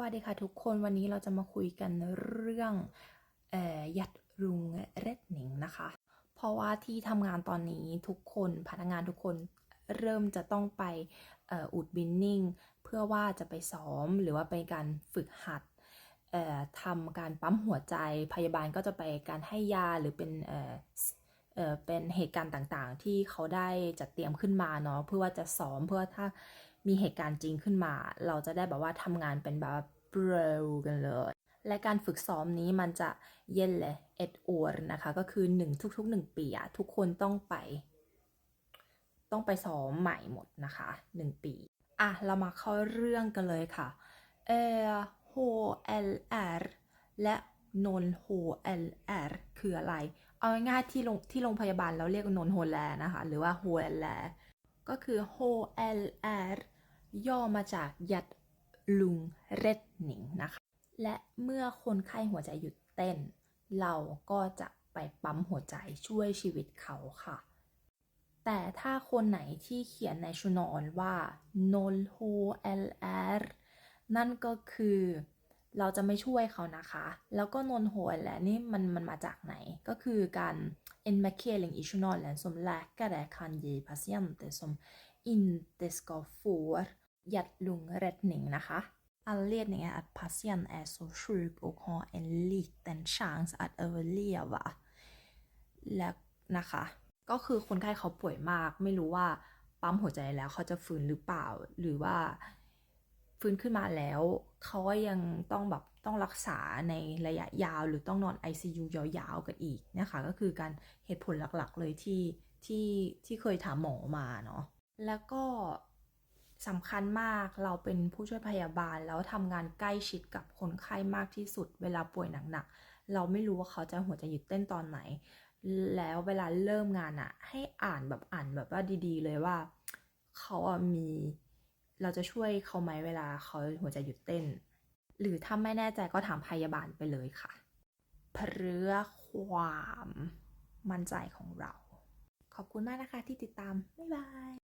วัสดีค่ะทุกคนวันนี้เราจะมาคุยกันเรื่องออยัดรุงเรดหนิงนะคะ เพราะว่าที่ทำงานตอนนี้ทุกคนพนักงานทุกคนเริ่มจะต้องไปอ,อุดบินนิ่ง เพื่อว่าจะไปซ้อมหรือว่าไปการฝึกหัดทำการปั๊มหัวใจพยาบาลก็จะไปการให้ยาหรือเป็น เอ่อเป็นเหตุการณ์ต่างๆ ที่เขาได้จัดเตรียมขึ้นมาเนาะเพื่อว่าจะซ้อมเพื่อถ้ามีเหตุการณ์จริงขึ้นมา เราจะได้แบบว่าทำงานเป็นแบบเร็วกันเลย และการฝึกซ้อมนี้มันจะเย็นเลยเอ็ดอวนะคะ ก็คือหนึ่งทุกๆหนึ่งปีอะทุกคนต้องไป ต้องไปซ้อมใหม่หมดนะคะหนึ่งปีอะเรามาเข้าเรื่องกันเลยค่ะเอ่อ HLR และนน HLR คืออะไร เอาง่ายๆที่โรงที่โรงพยาบาลเราเรียกนนโฮแลนะคะ หรือว่า HLR ก็คือ HLR ย่อมาจากยัดลุงเรดหนิงนะคะ และเมื่อคนไข้หัวใจหยุดเต้น เราก็จะไปปั๊มหัวใจช่วยชีวิตเขาค่ะ แต่ถ้าคนไหนที่เขียนในชุนอนว่า nol HLR นั่นก็คือ เราจะไม่ช่วยเขานะคะ แล้วก็นนโหนแหละนี่มันมันมาจากไหน ก็คือการเอ็นมาเคลิงอิชูนอลแลนสมแลกกระแดคันยีพัสยันเตสมอินเตสกอฟูร์ยัดลุงเรดหนิงนะคะ Anledningen är att patienten är så sjuk och har en liten chans att överleva และนะคะ ก็คือคนไข้เขาป่วยมาก ไม่รู้ว่าปั๊มหัวใจแล้วเขาจะฟื้นหรือเปล่า หรือว่า ฟื้นขึ้นมาแล้วเขาก็ยังต้องแบบต้องรักษาในระยะยาว หรือต้องนอน ICU ยาวๆกันอีกนะคะ ก็คือการเหตุผลหลักๆเลยที่ที่ที่เคยถามหมอมาเนาะแล้วก็สำคัญมากเราเป็นผู้ช่วยพยาบาล แล้วทำงานใกล้ชิดกับคนไข้มากที่สุด เวลาป่วยหนักๆเราไม่รู้ว่าเขาจะหัวใจหยุดเต้นตอนไหน แล้วเวลาเริ่มงานอะให้อ่านแบบอ่านแบบว่าดี ๆ เลยว่า เขาอะมี เราจะช่วยเขาไหมเวลาเขาหัวใจหยุดเต้น หรือถ้าไม่แน่ใจก็ถามพยาบาลไปเลยค่ะ เพื่อความมั่นใจของเรา ขอบคุณมากนะคะที่ติดตาม บ๊ายบาย